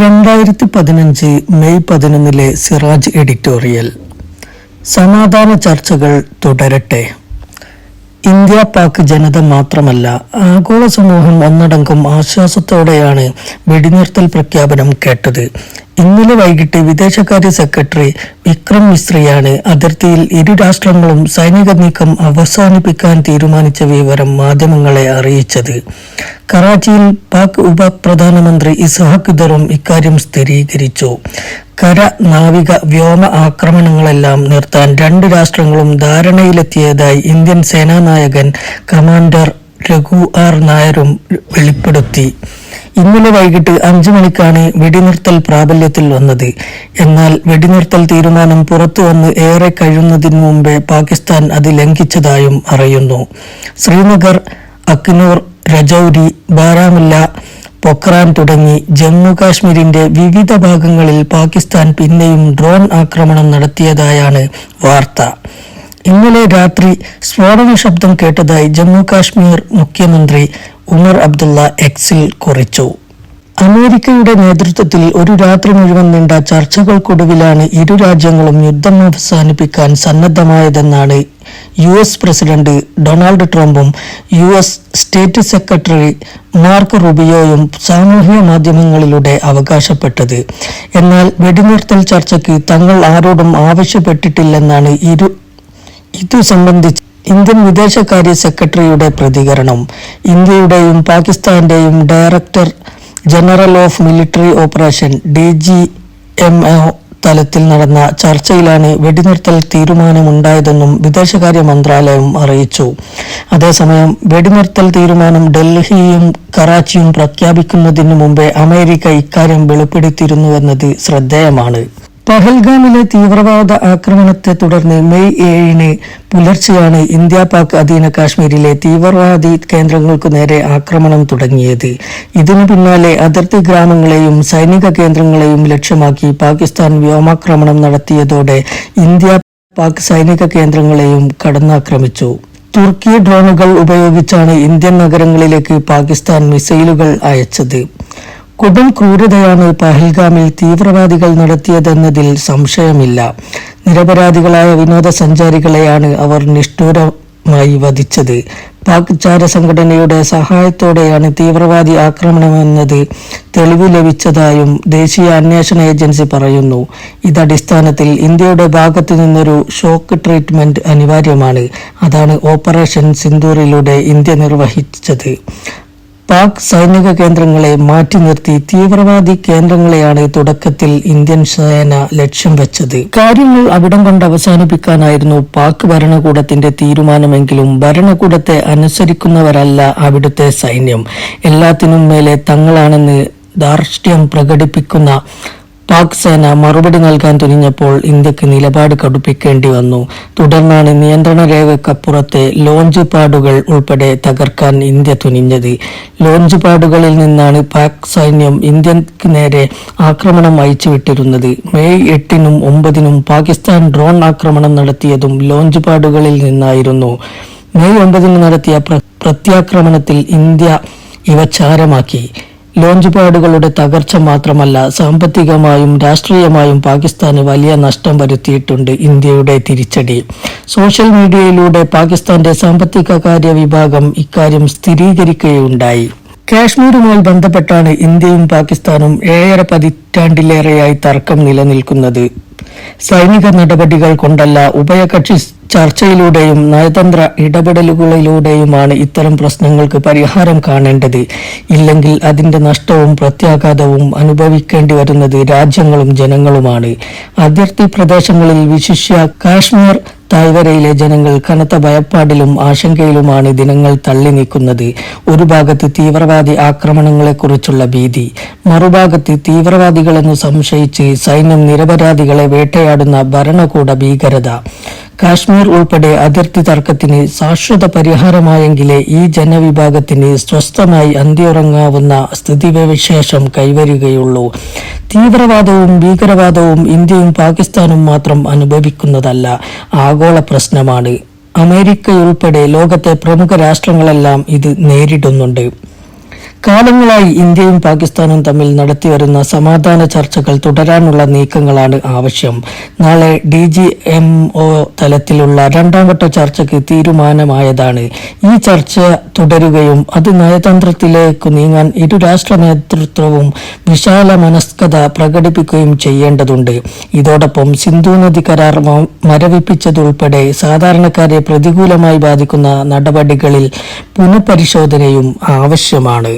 രണ്ടായിരത്തി പതിനഞ്ച് മെയ് പതിനൊന്നിലെ സിറാജ് എഡിറ്റോറിയൽ. സമാധാന ചർച്ചകൾ തുടരട്ടെ. ഇന്ത്യ പാക് ജനത മാത്രമല്ല ആഗോള സമൂഹം ഒന്നടങ്കം ആശ്വാസത്തോടെയാണ് വെടിനിർത്തൽ പ്രഖ്യാപനം കേട്ടത്. ഇന്നലെ വൈകിട്ട് വിദേശകാര്യ സെക്രട്ടറി വിക്രം മിശ്രയാണ് അതിർത്തിയിൽ ഇരു രാഷ്ട്രങ്ങളും സൈനിക നീക്കം അവസാനിപ്പിക്കാൻ തീരുമാനിച്ച വിവരം മാധ്യമങ്ങളെ അറിയിച്ചത്. കറാച്ചിയിൽ പാക് ഉപപ്രധാനമന്ത്രി ഇസ്ഹാഖ് ദറും ഇക്കാര്യം സ്ഥിരീകരിച്ചു. കര നാവിക വ്യോമ ആക്രമണങ്ങളെല്ലാം നിർത്താൻ രണ്ട് രാഷ്ട്രങ്ങളും ധാരണയിലെത്തിയതായി ഇന്ത്യൻ സേനാനായകൻ കമാൻഡർ രഘു ആർ നായരും വെളിപ്പെടുത്തി. ഇന്നലെ വൈകിട്ട് അഞ്ചു മണിക്കാണ് വെടിനിർത്തൽ പ്രാബല്യത്തിൽ വന്നത്. എന്നാൽ വെടിനിർത്തൽ തീരുമാനം പുറത്തു വന്ന് ഏറെ കഴിയുന്നതിന് മുമ്പേ പാകിസ്ഥാൻ അത് ലംഘിച്ചതായും അറിയുന്നു. ശ്രീനഗർ അക്നൂർ രജൌരി ബാരാമില്ല പൊക്രാൻ തുടങ്ങി ജമ്മു കാശ്മീരിന്റെ വിവിധ ഭാഗങ്ങളിൽ പാകിസ്ഥാൻ പിന്നെയും ഡ്രോൺ ആക്രമണം നടത്തിയതായാണ് വാർത്ത. ഇന്നലെ രാത്രി സ്ഫോടന ശബ്ദം കേട്ടതായി ജമ്മു കാശ്മീർ മുഖ്യമന്ത്രി ഉമർ അബ്ദുള്ള എക്സിൽ കുറിച്ചു. അമേരിക്കയുടെ നേതൃത്വത്തിൽ ഒരു രാത്രി മുഴുവൻ നീണ്ട ചർച്ചകൾക്കൊടുവിലാണ് ഇരു രാജ്യങ്ങളും യുദ്ധം അവസാനിപ്പിക്കാൻ സന്നദ്ധമായതെന്നാണ് യു എസ് പ്രസിഡന്റ് ഡൊണാൾഡ് ട്രംപും U S state secretary Mark റുബിയോയും സാമൂഹ്യ മാധ്യമങ്ങളിലൂടെ അവകാശപ്പെട്ടത്. എന്നാൽ വെടിനിർത്തൽ ചർച്ചയ്ക്ക് തങ്ങൾ ആരോടും ആവശ്യപ്പെട്ടിട്ടില്ലെന്നാണ് ഇരു ഇതു സംബന്ധിച്ച് ഇന്ത്യൻ വിദേശകാര്യ സെക്രട്ടറിയുടെ പ്രതികരണം ഇന്ത്യയുടെയും പാകിസ്ഥാന്റെയും director general of military operation D G M O തലത്തിൽ നടന്ന ചർച്ചയിലാണ് വെടിനിർത്തൽ തീരുമാനമുണ്ടായതെന്നും വിദേശകാര്യ മന്ത്രാലയം അറിയിച്ചു. അതേസമയം വെടിനിർത്തൽ തീരുമാനം ഡൽഹിയും കറാച്ചിയും പ്രഖ്യാപിക്കുന്നതിനു മുമ്പേ അമേരിക്ക ഇക്കാര്യം വെളിപ്പെടുത്തിയിരുന്നുവെന്നത് ശ്രദ്ധേയമാണ്. പഹൽഗാമിലെ തീവ്രവാദ ആക്രമണത്തെ തുടർന്ന് മെയ് ഏഴിന് പുലർച്ചെയാണ് ഇന്ത്യ പാക് അധീന കാശ്മീരിലെ തീവ്രവാദി കേന്ദ്രങ്ങൾക്കു നേരെ ആക്രമണം തുടങ്ങിയത്. ഇതിനു പിന്നാലെ അതിർത്തി ഗ്രാമങ്ങളെയും സൈനിക കേന്ദ്രങ്ങളെയും ലക്ഷ്യമാക്കി പാകിസ്ഥാൻ വ്യോമാക്രമണം നടത്തിയതോടെ ഇന്ത്യ പാക് സൈനിക കേന്ദ്രങ്ങളെയും കടന്നാക്രമിച്ചു. തുർക്കി ഡ്രോണുകൾ ഉപയോഗിച്ചാണ് ഇന്ത്യൻ നഗരങ്ങളിലേക്ക് പാകിസ്ഥാൻ മിസൈലുകൾ അയച്ചത്. കൊടും ക്രൂരതയാണ് പഹൽഗാമിൽ തീവ്രവാദികൾ നടത്തിയതെന്നതിൽ സംശയമില്ല. നിരപരാധികളായ വിനോദസഞ്ചാരികളെയാണ് അവർ നിഷ്ഠൂരമായി വധിച്ചത്. പാക് ചാര സംഘടനയുടെ സഹായത്തോടെയാണ് തീവ്രവാദി ആക്രമണമെന്നത് തെളിവ് ലഭിച്ചതായും ദേശീയ അന്വേഷണ ഏജൻസി പറയുന്നു. ഇതടിസ്ഥാനത്തിൽ ഇന്ത്യയുടെ ഭാഗത്തു നിന്നൊരു ഷോക്ക് ട്രീറ്റ്മെന്റ് അനിവാര്യമാണ്. അതാണ് ഓപ്പറേഷൻ സിന്ദൂറിലൂടെ ഇന്ത്യ നിർവഹിച്ചത്. പാക് സൈനിക കേന്ദ്രങ്ങളെ മാറ്റി നിർത്തി തീവ്രവാദി കേന്ദ്രങ്ങളെയാണ് തുടക്കത്തിൽ ഇന്ത്യൻ സേന ലക്ഷ്യം വെച്ചത്. കാര്യങ്ങൾ അവിടം കൊണ്ട് അവസാനിപ്പിക്കാനായിരുന്നു പാക് ഭരണകൂടത്തിന്റെ തീരുമാനമെങ്കിലും ഭരണകൂടത്തെ അനുസരിക്കുന്നവരല്ല അവിടുത്തെ സൈന്യം. എല്ലാത്തിനും മേലെ തങ്ങളാണെന്ന് ദാർഷ്ട്യം പ്രകടിപ്പിക്കുന്ന പാക് സേന മറുപടി നൽകാൻ തുനിഞ്ഞപ്പോൾ ഇന്ത്യയ്ക്ക് നിലപാട് കടുപ്പിക്കേണ്ടി വന്നു. തുടർന്നാണ് നിയന്ത്രണ രേഖക്കപ്പുറത്തെ ലോഞ്ച് പാഡുകൾ ഉൾപ്പെടെ തകർക്കാൻ ഇന്ത്യ തുനിഞ്ഞത്. ലോഞ്ച് പാഡുകളിൽ നിന്നാണ് പാക് സൈന്യം ഇന്ത്യയ്ക്ക് നേരെ ആക്രമണം അയച്ചുവിട്ടിരുന്നത് മെയ് എട്ടിനും ഒമ്പതിനും പാകിസ്ഥാൻ ഡ്രോൺ ആക്രമണം നടത്തിയതും ലോഞ്ച് പാഡുകളിൽ നിന്നായിരുന്നു. മെയ് ഒമ്പതിന് നടത്തിയ പ്രത്യാക്രമണത്തിൽ ഇന്ത്യ ഇവ ചാരമാക്കി. ലോഞ്ച് പാഡുകളുടെ തകർച്ച മാത്രമല്ല സാമ്പത്തികമായും രാഷ്ട്രീയമായും പാകിസ്ഥാന് വലിയ നഷ്ടം വരുത്തിയിട്ടുണ്ട് ഇന്ത്യയുടെ തിരിച്ചടി. സോഷ്യൽ മീഡിയയിലൂടെ പാകിസ്ഥാന്റെ സാമ്പത്തിക കാര്യ വിഭാഗം ഇക്കാര്യം സ്ഥിരീകരിക്കുകയുണ്ടായി. കാശ്മീരുമായി ബന്ധപ്പെട്ടാണ് ഇന്ത്യയും പാകിസ്ഥാനും ഏഴര പതിറ്റാണ്ടിലേറെയായി തർക്കം നിലനിൽക്കുന്നത്. സൈനിക നടപടികൾ കൊണ്ടല്ല ഉഭയകക്ഷി ചർച്ചയിലൂടെയും നയതന്ത്ര ഇടപെടലുകളിലൂടെയുമാണ് ഇത്തരം പ്രശ്നങ്ങൾക്ക് പരിഹാരം കാണേണ്ടത്. ഇല്ലെങ്കിൽ അതിന്റെ നഷ്ടവും പ്രത്യാഘാതവും അനുഭവിക്കേണ്ടി വരുന്നത് രാജ്യങ്ങളും ജനങ്ങളുമാണ്. അതിർത്തി പ്രദേശങ്ങളിൽ വിശിഷ്യ കാശ്മീർ തായ്വരയിലെ ജനങ്ങൾ കനത്ത ഭയപ്പാടിലും ആശങ്കയിലുമാണ് ദിനങ്ങൾ തള്ളി നീക്കുന്നത്. ഒരു ഭാഗത്ത് തീവ്രവാദി ആക്രമണങ്ങളെക്കുറിച്ചുള്ള ഭീതി മറുഭാഗത്ത് തീവ്രവാദികളെന്ന് സംശയിച്ച് സൈന്യം നിരപരാധികളെ വേട്ടയാടുന്ന ഭരണകൂട ഭീകരത. കാശ്മീർ ഉൾപ്പെടെ അതിർത്തി തർക്കത്തിന് ശാശ്വത പരിഹാരമായെങ്കിലേ ഈ ജനവിഭാഗത്തിന് സ്വസ്ഥമായി അന്തിയുറങ്ങാവുന്ന സ്ഥിതിവിശേഷം കൈവരികയുള്ളൂ. തീവ്രവാദവും ഭീകരവാദവും ഇന്ത്യയും പാകിസ്ഥാനും മാത്രം അനുഭവിക്കുന്നതല്ല ആഗോള പ്രശ്നമാണ്. അമേരിക്കയുൾപ്പെടെ ലോകത്തെ പ്രമുഖ രാഷ്ട്രങ്ങളെല്ലാം ഇത് നേരിടുന്നുണ്ട്. കാലങ്ങളായി ഇന്ത്യയും പാകിസ്ഥാനും തമ്മിൽ നടത്തിവരുന്ന സമാധാന ചർച്ചകൾ തുടരാനുള്ള നീക്കങ്ങളാണ് ആവശ്യം. നാളെ ഡി ജി എം ഒ തലത്തിലുള്ള രണ്ടാംവട്ട ചർച്ചയ്ക്ക് തീരുമാനമായതാണ്. ഈ ചർച്ച തുടരുകയും അത് നയതന്ത്രത്തിലേക്ക് നീങ്ങാൻ ഇരു രാഷ്ട്ര നേതൃത്വവും വിശാല മനസ്കത പ്രകടിപ്പിക്കുകയും ചെയ്യേണ്ടതുണ്ട്. ഇതോടൊപ്പം സിന്ധു നദി കരാർ മരവിപ്പിച്ചതുൾപ്പെടെ സാധാരണക്കാരെ പ്രതികൂലമായി ബാധിക്കുന്ന നടപടികളിൽ പുനഃപരിശോധനയും ആവശ്യമാണ്.